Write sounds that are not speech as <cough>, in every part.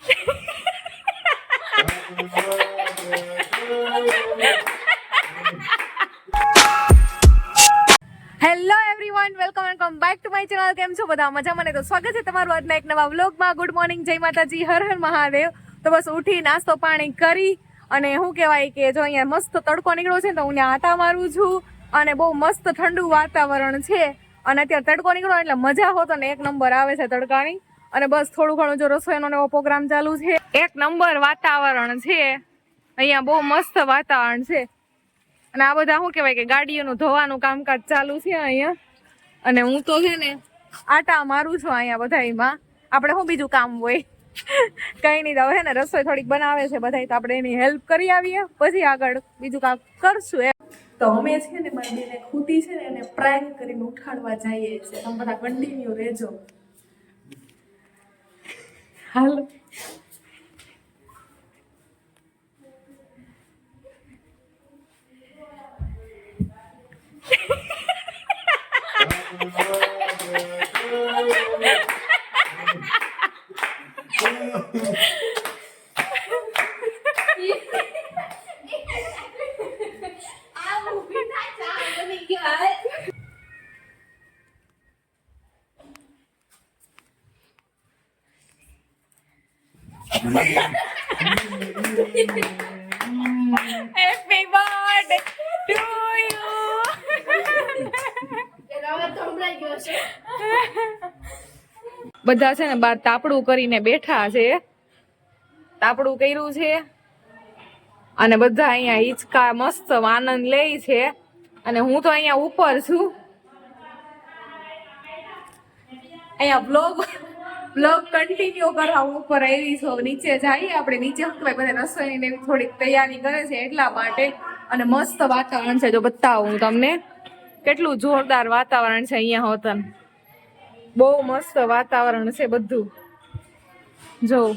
Hello everyone welcome welcome back to my channel કેમ છો બધા? મજા મને તો સ્વાગત છે તમારું આજના એક નવા વ્લોગમાં ગુડ મોર્નિંગ જય માતાજી. હર હર મહાદેવ. તો બસ ઉઠી નાસ્તો પાણી કરી અને શું કહેવાય કે જો અહીંયા મસ્ત તડકો નીકળ્યો છે તો હું ત્યાં આટા મારું છું અને બહુ મસ્ત ઠંડુ વાતાવરણ છે. અને અત્યારે તડકો નીકળ્યો એટલે મજા હોતો ને એક નંબર આવે છે તડકાની. અને બસ થોડું ઘણું જો રસોઈનો એવો પ્રોગ્રામ ચાલુ છે. એક નંબર વાતાવરણ છે. અહીંયા બહુ મસ્ત વાતાવરણ છે. અને આ બધા શું કહેવાય કે ગાડીઓનું ધોવાનું કામકાજ ચાલુ છે અહીંયા. અને હું તો છે ને આટા મારું છું અહીંયા બધાયમાં આપણે શું બીજું કામ હોય? કઈ નહીં હવે ને રસોઈ થોડીક બનાવે છે બધા તો આપણે એની હેલ્પ કરી આવીએ. પછી આગળ બીજું કામ કરશું એમ. તો અમે છે ને મારી ખૂટી છે ને એને પ્રેન્ક કરીને ઉઠાડવા જઈએ છીએ. તમે બધા કન્ટિન્યુ રહેજો. હાલો <laughs> હેપી birthday to you. બધા છે ને બાર તાપડું કરીને બેઠા છે. તાપડું કર્યું છે. અને બધા અહીંયા હિંચકા મસ્ત આનંદ લે છે. અને હું તો અહીંયા ઉપર છું. અહીંયા બ્લોગ બ્લોગ કન્ટિન્યુ કરવા ઉપર આવી છો. નીચે જઈએ આપણે, નીચે શું બધા રસોઈની એવી થોડીક તૈયારી કરે છે એટલા માટે. અને મસ્ત વાતાવરણ છે. જો બતાવું તમને, કેટલું જોરદાર વાતાવરણ છે અહીંયા હોતન. બહુ મસ્ત વાતાવરણ છે બધું. જો,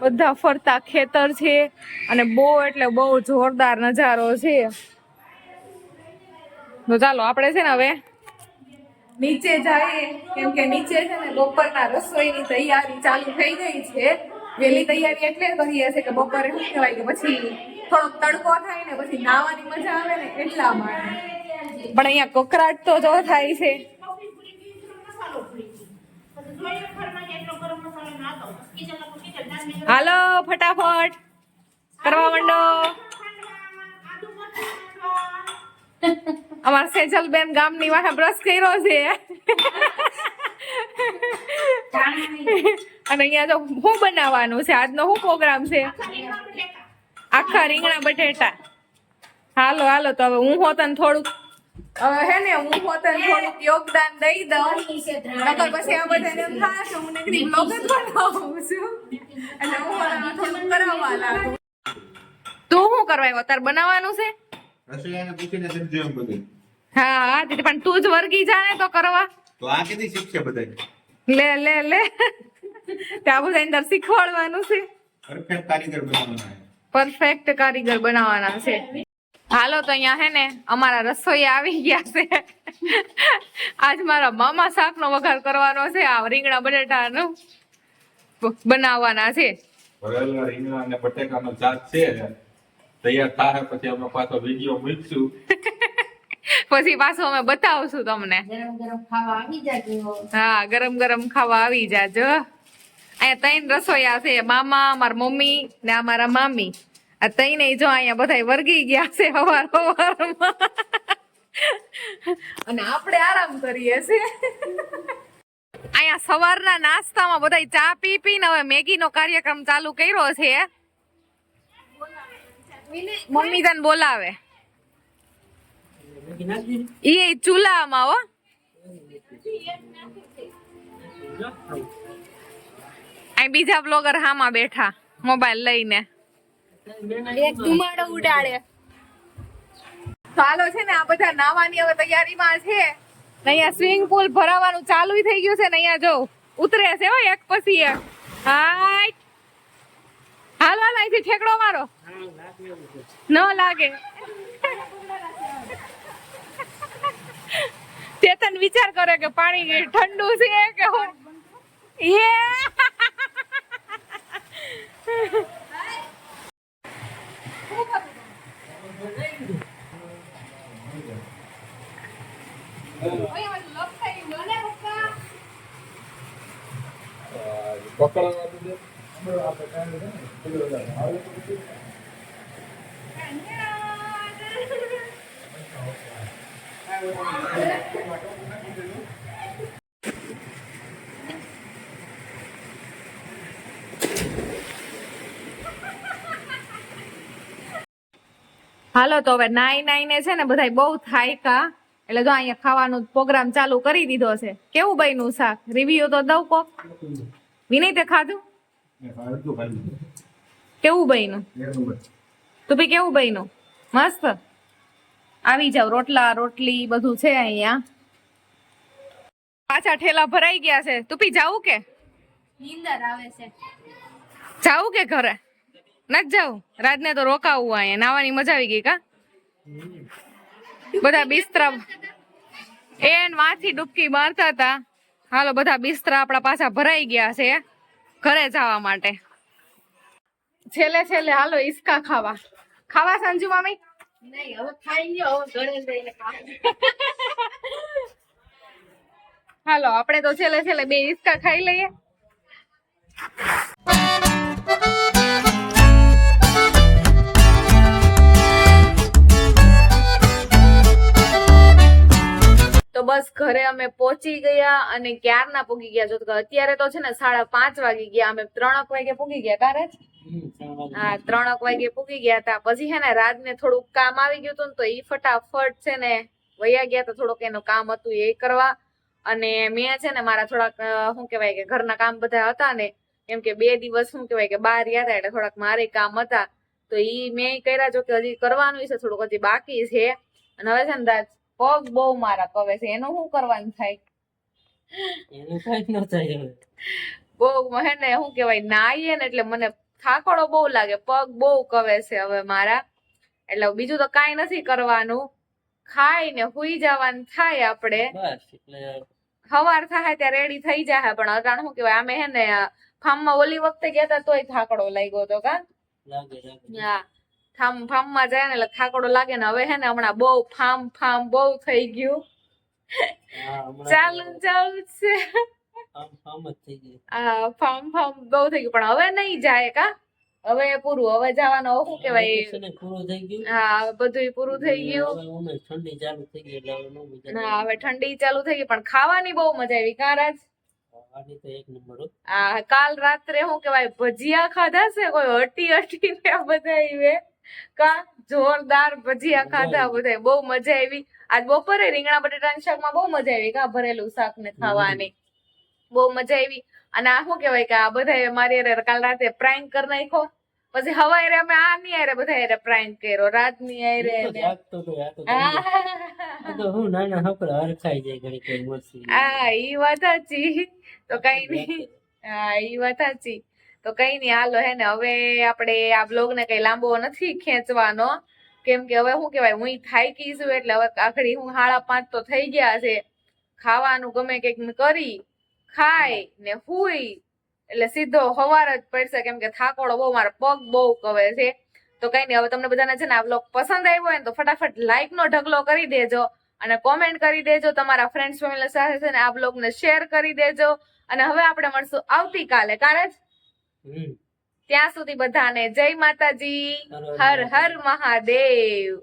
બધા ફરતા ખેતર છે અને બહુ એટલે બહુ જોરદાર નજારો છે. તો ચાલો, આપણે છે ને હવે નીચે જાય, કેમ કે નીચે છે ને બપોરના રસોઈની તૈયારી ચાલુ થઈ ગઈ છે. વહેલી તૈયારી એટલે કરીએ છે કે બપોરે શું કહેવાય કે પછી થોડોક તડકો થાય ને પછી નાવાની મજા આવે ને એટલા માટે. પણ અહીંયા કકરાટ તો જો થાય છે. હાલો, ફટાફટ. કરવા માંડો. અમાર સેજલ બેન ગામની વાહે બ્રશ કર્યો છે. અને અહીંયા તો શું બનાવવાનું છે? આજનો શું પ્રોગ્રામ છે? આખા રીંગણા બટેટા. હાલો હાલો, તો હવે હું હોતન થોડુંક, હવે હે ને, હું હોતન થોડુંક યોગદાન દઈ દઉં. નકર પછી આ બધાને એમ કે હું નીકળી બ્લોગ બનાવું છું. એટલે હું થોડુંક કરાવવા લાગુ. તું શું કરવા આવ્યો? તાર બનાવવાનું છે? રસોઈયાને પૂછીને સમજો એમ બધું. હા દીદી પણ તું જ વર્ગી જાણે તો કરવા. તો આ કેદી શીખશે બધા લે લે લે. ત્યાં બધા અંદર શીખવાડવાનું છે. પરફેક્ટ કારીગર બનાવવાના છે. પરફેક્ટ કારીગર બનાવવાના છે. હાલો તો અહીંયા હે ને અમારા રસોઈ આવી ગયા છે. આજ મારા મામા શાકનો વઘાર કરવાનો છે આ રીંગણા બટેટાનું નું બનાવવાના છે. ભરેલા રીંગણા અને બટેકાનો શાક છે. તૈયાર થાય પછી અમે પાછો વીડિયો મૂકશું. <laughs> પછી પાછો અમે બતાવશું તમને. ગરમ ગરમ ખાવા આવી જાજો. હા ગરમ ગરમ ખાવા આવી જાજો. અહીંયા ત્રણ રસોઈયા છે મામા મારા મમ્મી ને અમારા મારા મામી. આ ત્રણે જો અહીંયા બધા વર્ગી ગયા છે હવાર હવારમાં. <laughs> અને આપણે આરામ કરીએ છીએ. <laughs> અહીંયા સવારના નાસ્તામાં બધા ચા પી પીને હવે મેગીનો કાર્યક્રમ ચાલુ કર્યો છે. મમ્મી તને બોલાવે. એ ચૂલામાં હો. અહીં બીજા બ્લોગર હામાં બેઠા મોબાઈલ લઈને. એક ધુમાડો ઉડાડે. ચાલો છે ને આ બધા નાવાની હવે તૈયારીમાં છે. અહીંયા સ્વિમિંગ પુલ ભરાવાનું ચાલુ થઈ ગયું છે ને અહીંયા જો ઉતરે છે હો એક પછી એક. હાય. હાલવા નાય છે ઠેકડો મારો. ન લાગે. ચેતન વિચાર કરે કે પાણી ઠંડુ છે કે હું એ પકડવાનું હાલો, તો હવે નાઈ નાઈને છે ને બધાય બહુ થાયકા. એટલે જો અહીંયા ખાવાનું પ્રોગ્રામ ચાલુ કરી દીધો છે. કેવું બન્યું શાક? રિવ્યુ તો દઉં કોક વિનય તે ખાધું? કેવું બન્યું? તો ભાઈ કેવું બન્યું? મસ્ત? આવી જાવ રોટલા રોટલી બધું છે અહીંયા. પાછા ઠેલા ભરાઈ ગયા છે. તું પી જાવું કે? નીંદર આવે છે. જાવું કે ઘરે? નથી જાવું રાતને તો રોકાવું અહીંયા. નાવાની મજા આવી ગઈ કા? બધા બિસ્તરા એન માથી ડૂબકી મારતા હતા. હાલો બધા બિસ્તરા આપણા પાછા ભરાઈ ગયા છે. ઘરે જવા માટે. છેલ્લે છેલ્લે હાલો ઈસકા ખાવા. ખાવા સંજુ મામી? નહીં હવે ખાઈ લ્યો ઘરે જઈને હાલો આપણે તો છેલ્લે છેલ્લે બે ઈસકા ખાઈ લઈએ. બસ ઘરે અમે પહોંચી ગયા અને ક્યારના પોગી ગયા? જો અત્યારે તો છે ને સાડા પાંચ વાગી ગયા અમે ત્રણક વાગે પોગી ગયા કારે હા ત્રણક વાગે પોગી ગયા હતા. પછી હે ને રાતને થોડુંક કામ આવી ગયું હતું ને તો એ ફટાફટ છે ને વયા ગયા તો થોડુંક એનું કામ હતું એ કરવા. અને મેં છે ને મારા થોડાક શું કેવાય કે ઘરના કામ બધા હતા ને એમ કે બે દિવસ શું કેવાય કે બહાર ગયા હતા એટલે થોડાક મારે કામ હતા. તો ઈ મેં કર્યા જો કે હજી કરવાનું છે થોડુંક હજી બાકી છે. અને હવે છે ને રાજ પગ બહુ મારા કવે છે. એનું શું કરવાનું થાય? એનું કઈ ન થાય બહુ હે ને શું કહેવાય નાઈએ ને એટલે મને થાકડો બહુ લાગે. પગ બહુ કવે છે હવે મારા. એટલે બીજું તો કાઈ નથી કરવાનું. ખાઈ ને હુઈ જવાનું થાય આપણે. સવાર હવાર થાય ત્યાં રેડી થઈ જાય પણ અટાણ શું કેવાય અમે હે ને ફાર્મમાં ઓલી વખતે ગયા હતા તોય થાકડો લાગ્યો હતો કા? હા. ફાર્મ ફાર્મમાં જાય ને એટલે થાકડો લાગે ને હવે હે ને હમણાં બહુ ફાર્મ ફાર્મ બહુ થઈ ગયું. ચાલુ ચાલુ છે. હા ફાર્મ ફાર્મ બહુ થઈ ગયું. પણ હવે નહીં જાય કા? હવે પૂરું હવે જવાનું શું ને પૂરું થઈ ગયું. હા બધું પૂરું થઈ ગયું. ઠંડી ચાલુ થઈ ગઈ એટલે હવે હા હવે ઠંડી ચાલુ થઈ ગઈ પણ ખાવાની બહુ મજા આવી કા રાજ? આની તો એક નંબર હો. આ કાલ રાત્રે શું કેવાય ભજીયા ખાધા છે કોઈ? હટી હટી ને બધા કા જોરદાર ભજીયા ખાધા બધા બહુ મજા આવી. આજ બપોરે રીંગણા બટેટાના શાકમાં બહુ મજા આવી કા ભરેલું શાક ને ખાવાની. બહુ મજા આવી. અને આ શું કેવાય કે આ બધા મારી અરે કાલ રાતે પ્રાંક કરી નાખ્યો. પછી હવારે અમે આ ની હારે બધા એરે પ્રાંક કર્યો રાતની હું તો હું નાના છોકરા હરખાઈ જાય ઘણી કઈ મોસી આ ઈ વાત સાચી. તો કઈ નહીં. હા ઈ વાત સાચી. તો કઈ નહીં હાલો હે ને, હવે આપણે આ બ્લોગ ને કઈ લાંબો નથી ખેંચવાનો. કેમ કે હવે શું કહેવાય, હું થાકી છું એટલે હવે આખડી હું સાડા પાંચ તો થઈ ગયા છે. ખાવાનું ગમે કંઈક કરી, ખાય ને હુઈ. એટલે સીધો હવાર જ પડશે, કેમ કે થાકોડો બહુ, મારા પગ બહુ કવે છે. તો કઈ નહીં હવે તમને બધાને છે ને આ બ્લોગ પસંદ આવ્યો હોય ને, તો ફટાફટ લાઈક નો ઢગલો કરી દેજો અને કોમેન્ટ કરી દેજો. તમારા ફ્રેન્ડ્સ ફેમિલી સાથે છે ને આ બ્લોગ ને શેર કરી દેજો. અને હવે આપણે મળશું આવતીકાલે હમ ત્યાં સુધી બધાને જય માતાજી. હર હર મહાદેવ.